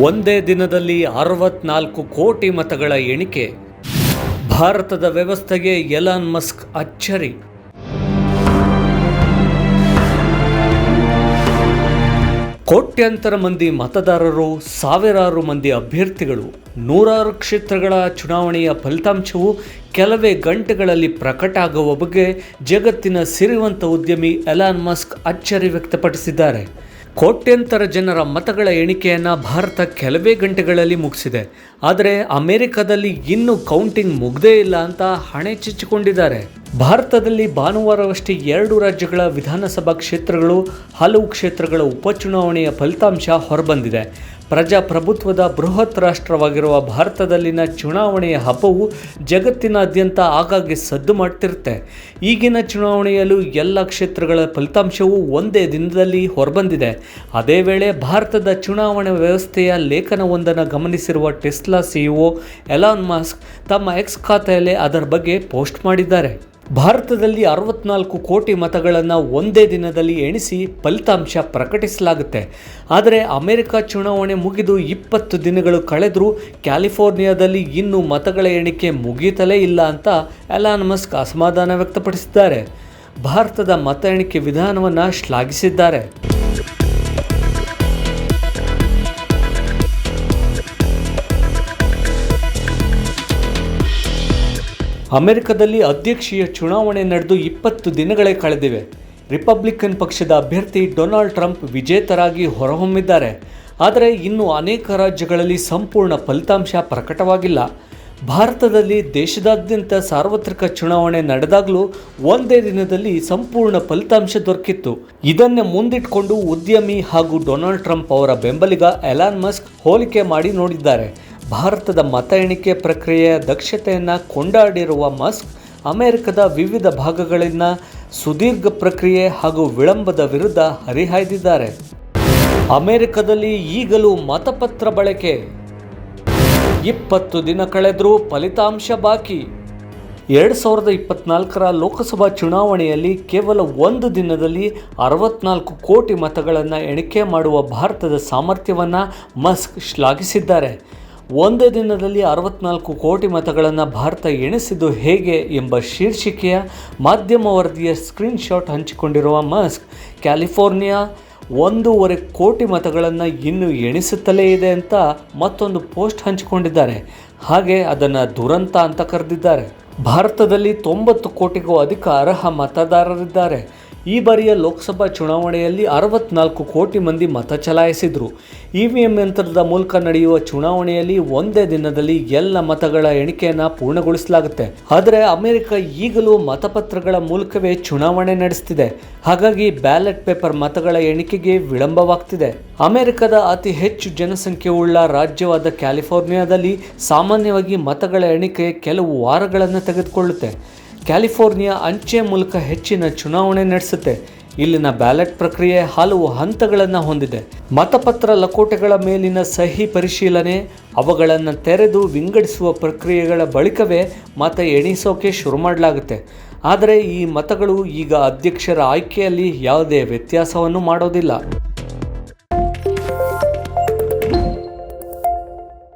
ಒಂದೇ ದಿನದಲ್ಲಿ ಅರವತ್ನಾಲ್ಕು ಕೋಟಿ ಮತಗಳ ಎಣಿಕೆ. ಭಾರತದ ವ್ಯವಸ್ಥೆಗೆ ಎಲಾನ್ ಮಸ್ಕ್ ಅಚ್ಚರಿ. ಕೋಟ್ಯಂತರ ಮಂದಿ ಮತದಾರರು, ಸಾವಿರಾರು ಮಂದಿ ಅಭ್ಯರ್ಥಿಗಳು, ನೂರಾರು ಕ್ಷೇತ್ರಗಳ ಚುನಾವಣೆಯ ಫಲಿತಾಂಶವು ಕೆಲವೇ ಗಂಟೆಗಳಲ್ಲಿ ಪ್ರಕಟ ಆಗುವ ಬಗ್ಗೆ ಜಗತ್ತಿನ ಸಿರಿವಂತ ಉದ್ಯಮಿ ಎಲಾನ್ ಮಸ್ಕ್ ಅಚ್ಚರಿ ವ್ಯಕ್ತಪಡಿಸಿದ್ದಾರೆ. ಕೋಟ್ಯಂತರ ಜನರ ಮತಗಳ ಎಣಿಕೆಯನ್ನು ಭಾರತ ಕೆಲವೇ ಗಂಟೆಗಳಲ್ಲಿ ಮುಗಿಸಿದೆ. ಆದರೆ ಅಮೆರಿಕದಲ್ಲಿ ಇನ್ನೂ ಕೌಂಟಿಂಗ್ ಮುಗ್ದೇ ಇಲ್ಲ ಅಂತ ಹಣೆ ಚಿಚ್ಚಿಕೊಂಡಿದ್ದಾರೆ. ಭಾರತದಲ್ಲಿ ಭಾನುವಾರವಷ್ಟೇ ಎರಡು ರಾಜ್ಯಗಳ ವಿಧಾನಸಭಾ ಕ್ಷೇತ್ರಗಳು, ಹಲವು ಕ್ಷೇತ್ರಗಳ ಉಪಚುನಾವಣೆಯ ಫಲಿತಾಂಶ ಹೊರಬಂದಿದೆ. ಪ್ರಜಾಪ್ರಭುತ್ವದ ಬೃಹತ್ ರಾಷ್ಟ್ರವಾಗಿರುವ ಭಾರತದಲ್ಲಿನ ಚುನಾವಣೆಯ ಹಬ್ಬವು ಜಗತ್ತಿನಾದ್ಯಂತ ಆಗಾಗ್ಗೆ ಸದ್ದು ಮಾಡ್ತಿರುತ್ತೆ. ಈಗಿನ ಚುನಾವಣೆಯಲ್ಲೂ ಎಲ್ಲ ಕ್ಷೇತ್ರಗಳ ಫಲಿತಾಂಶವು ಒಂದೇ ದಿನದಲ್ಲಿ ಹೊರಬಂದಿದೆ. ಅದೇ ವೇಳೆ ಭಾರತದ ಚುನಾವಣೆ ವ್ಯವಸ್ಥೆಯ ಲೇಖನವೊಂದನ್ನು ಗಮನಿಸಿರುವ ಟೆಸ್ಲಾ ಸಿಇಒ ಎಲಾನ್ ಮಾಸ್ಕ್ ತಮ್ಮ ಎಕ್ಸ್ ಖಾತೆಯಲ್ಲೇ ಅದರ ಬಗ್ಗೆ ಪೋಸ್ಟ್ ಮಾಡಿದ್ದಾರೆ. ಭಾರತದಲ್ಲಿ ಅರವತ್ನಾಲ್ಕು ಕೋಟಿ ಮತಗಳನ್ನು ಒಂದೇ ದಿನದಲ್ಲಿ ಎಣಿಸಿ ಫಲಿತಾಂಶ ಪ್ರಕಟಿಸಲಾಗುತ್ತೆ. ಆದರೆ ಅಮೆರಿಕ ಚುನಾವಣೆ ಮುಗಿದು ಇಪ್ಪತ್ತು ದಿನಗಳು ಕಳೆದರೂ ಕ್ಯಾಲಿಫೋರ್ನಿಯಾದಲ್ಲಿ ಇನ್ನೂ ಮತಗಳ ಎಣಿಕೆ ಮುಗಿಯುತ್ತಲೇ ಇಲ್ಲ ಅಂತ ಎಲಾನ್ ಮಸ್ಕ್ ಅಸಮಾಧಾನ ವ್ಯಕ್ತಪಡಿಸಿದ್ದಾರೆ. ಭಾರತದ ಮತ ಎಣಿಕೆ ವಿಧಾನವನ್ನು ಶ್ಲಾಘಿಸಿದ್ದಾರೆ. ಅಮೆರಿಕದಲ್ಲಿ ಅಧ್ಯಕ್ಷೀಯ ಚುನಾವಣೆ ನಡೆದು ಇಪ್ಪತ್ತು ದಿನಗಳೇ ಕಳೆದಿವೆ. ರಿಪಬ್ಲಿಕನ್ ಪಕ್ಷದ ಅಭ್ಯರ್ಥಿ ಡೊನಾಲ್ಡ್ ಟ್ರಂಪ್ ವಿಜೇತರಾಗಿ ಹೊರಹೊಮ್ಮಿದ್ದಾರೆ. ಆದರೆ ಇನ್ನೂ ಅನೇಕ ರಾಜ್ಯಗಳಲ್ಲಿ ಸಂಪೂರ್ಣ ಫಲಿತಾಂಶ ಪ್ರಕಟವಾಗಿಲ್ಲ. ಭಾರತದಲ್ಲಿ ದೇಶದಾದ್ಯಂತ ಸಾರ್ವತ್ರಿಕ ಚುನಾವಣೆ ನಡೆದಾಗಲೂ ಒಂದೇ ದಿನದಲ್ಲಿ ಸಂಪೂರ್ಣ ಫಲಿತಾಂಶ ದೊರಕಿತ್ತು. ಇದನ್ನೇ ಮುಂದಿಟ್ಕೊಂಡು ಉದ್ಯಮಿ ಹಾಗೂ ಡೊನಾಲ್ಡ್ ಟ್ರಂಪ್ ಅವರ ಬೆಂಬಲಿಗ ಎಲಾನ್ ಮಸ್ಕ್ ಹೋಲಿಕೆ ಮಾಡಿ ನೋಡಿದ್ದಾರೆ. ಭಾರತದ ಮತ ಎಣಿಕೆ ಪ್ರಕ್ರಿಯೆಯ ದಕ್ಷತೆಯನ್ನು ಕೊಂಡಾಡಿರುವ ಮಸ್ಕ್, ಅಮೆರಿಕದ ವಿವಿಧ ಭಾಗಗಳಿಂದ ಸುದೀರ್ಘ ಪ್ರಕ್ರಿಯೆ ಹಾಗೂ ವಿಳಂಬದ ವಿರುದ್ಧ ಹರಿಹಾಯ್ದಿದ್ದಾರೆ. ಅಮೆರಿಕದಲ್ಲಿ ಈಗಲೂ ಮತಪತ್ರ ಬಳಕೆ. ಇಪ್ಪತ್ತು ದಿನ ಕಳೆದರೂ ಫಲಿತಾಂಶ ಬಾಕಿ. ಎರಡು ಸಾವಿರದ ಇಪ್ಪತ್ನಾಲ್ಕರ ಲೋಕಸಭಾ ಚುನಾವಣೆಯಲ್ಲಿ ಕೇವಲ ಒಂದು ದಿನದಲ್ಲಿ ಅರವತ್ನಾಲ್ಕು ಕೋಟಿ ಮತಗಳನ್ನು ಎಣಿಕೆ ಮಾಡುವ ಭಾರತದ ಸಾಮರ್ಥ್ಯವನ್ನು ಮಸ್ಕ್ ಶ್ಲಾಘಿಸಿದ್ದಾರೆ. ಒಂದೇ ದಿನದಲ್ಲಿ ಅರವತ್ನಾಲ್ಕು ಕೋಟಿ ಮತಗಳನ್ನು ಭಾರತ ಎಣಿಸಿದ್ದು ಹೇಗೆ ಎಂಬ ಶೀರ್ಷಿಕೆಯ ಮಾಧ್ಯಮ ವರದಿಯ ಸ್ಕ್ರೀನ್ಶಾಟ್ ಹಂಚಿಕೊಂಡಿರುವ ಮಸ್ಕ್, ಕ್ಯಾಲಿಫೋರ್ನಿಯಾ ಒಂದೂವರೆ ಕೋಟಿ ಮತಗಳನ್ನು ಇನ್ನೂ ಎಣಿಸುತ್ತಲೇ ಇದೆ ಅಂತ ಮತ್ತೊಂದು ಪೋಸ್ಟ್ ಹಂಚಿಕೊಂಡಿದ್ದಾರೆ. ಹಾಗೆ ಅದನ್ನು ದುರಂತ ಅಂತ ಕರೆದಿದ್ದಾರೆ. ಭಾರತದಲ್ಲಿ ತೊಂಬತ್ತು ಕೋಟಿಗೂ ಅಧಿಕ ಅರ್ಹ ಮತದಾರರಿದ್ದಾರೆ. ಈ ಬಾರಿಯ ಲೋಕಸಭಾ ಚುನಾವಣೆಯಲ್ಲಿ ಅರವತ್ನಾಲ್ಕು ಕೋಟಿ ಮಂದಿ ಮತ ಚಲಾಯಿಸಿದರು. ಇ ವಿ ಎಂ ಯಂತ್ರದ ಮೂಲಕ ನಡೆಯುವ ಚುನಾವಣೆಯಲ್ಲಿ ಒಂದೇ ದಿನದಲ್ಲಿ ಎಲ್ಲ ಮತಗಳ ಎಣಿಕೆಯನ್ನು ಪೂರ್ಣಗೊಳಿಸಲಾಗುತ್ತೆ. ಆದರೆ ಅಮೆರಿಕ ಈಗಲೂ ಮತಪತ್ರಗಳ ಮೂಲಕವೇ ಚುನಾವಣೆ ನಡೆಸ್ತಿದೆ. ಹಾಗಾಗಿ ಬ್ಯಾಲೆಟ್ ಪೇಪರ್ ಮತಗಳ ಎಣಿಕೆಗೆ ವಿಳಂಬವಾಗ್ತಿದೆ. ಅಮೆರಿಕದ ಅತಿ ಹೆಚ್ಚು ಜನಸಂಖ್ಯೆ ಉಳ್ಳ ರಾಜ್ಯವಾದ ಕ್ಯಾಲಿಫೋರ್ನಿಯಾದಲ್ಲಿ ಸಾಮಾನ್ಯವಾಗಿ ಮತಗಳ ಎಣಿಕೆ ಕೆಲವು ವಾರಗಳನ್ನು ತೆಗೆದುಕೊಳ್ಳುತ್ತೆ. ಕ್ಯಾಲಿಫೋರ್ನಿಯಾ ಅಂಚೆ ಮೂಲಕ ಹೆಚ್ಚಿನ ಚುನಾವಣೆ ನಡೆಸುತ್ತೆ. ಇಲ್ಲಿನ ಬ್ಯಾಲೆಟ್ ಪ್ರಕ್ರಿಯೆ ಹಲವು ಹಂತಗಳನ್ನು ಹೊಂದಿದೆ. ಮತಪತ್ರ ಲಕೋಟೆಗಳ ಮೇಲಿನ ಸಹಿ ಪರಿಶೀಲನೆ, ಅವುಗಳನ್ನು ತೆರೆದು ವಿಂಗಡಿಸುವ ಪ್ರಕ್ರಿಯೆಗಳ ಬಳಿಕವೇ ಮತ ಎಣಿಸೋಕೆ ಶುರು ಮಾಡಲಾಗುತ್ತೆ. ಆದರೆ ಈ ಮತಗಳು ಈಗ ಅಧ್ಯಕ್ಷರ ಆಯ್ಕೆಯಲ್ಲಿ ಯಾವುದೇ ವ್ಯತ್ಯಾಸವನ್ನು ಮಾಡೋದಿಲ್ಲ.